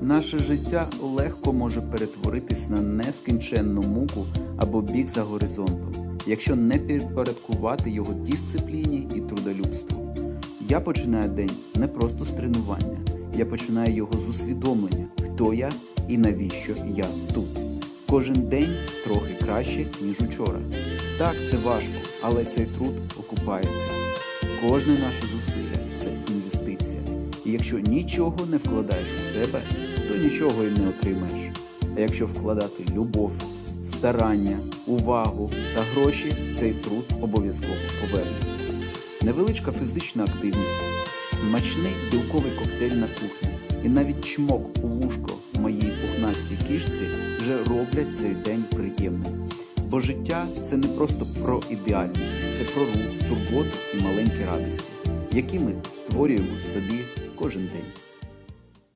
Наше життя легко може перетворитись на нескінченну муку або біг за горизонтом, якщо не підпорядкувати його дисципліні і трудолюбству. Я починаю день не просто з тренування, я починаю його з усвідомлення, хто я і навіщо я тут. Кожен день трохи краще, ніж учора. Так, це важко, але цей труд окупається. Кожне наше зусилля. І якщо нічого не вкладаєш у себе, то нічого і не отримаєш. А якщо вкладати любов, старання, увагу та гроші, цей труд обов'язково повернеться. Невеличка фізична активність, смачний білковий коктейль на кухні і навіть чмок у вушко моїй пухнастій кішці вже роблять цей день приємним. Бо життя це не просто про ідеальність, це про рух, турботу і маленькі радості, які ми створюємо в собі кожен день.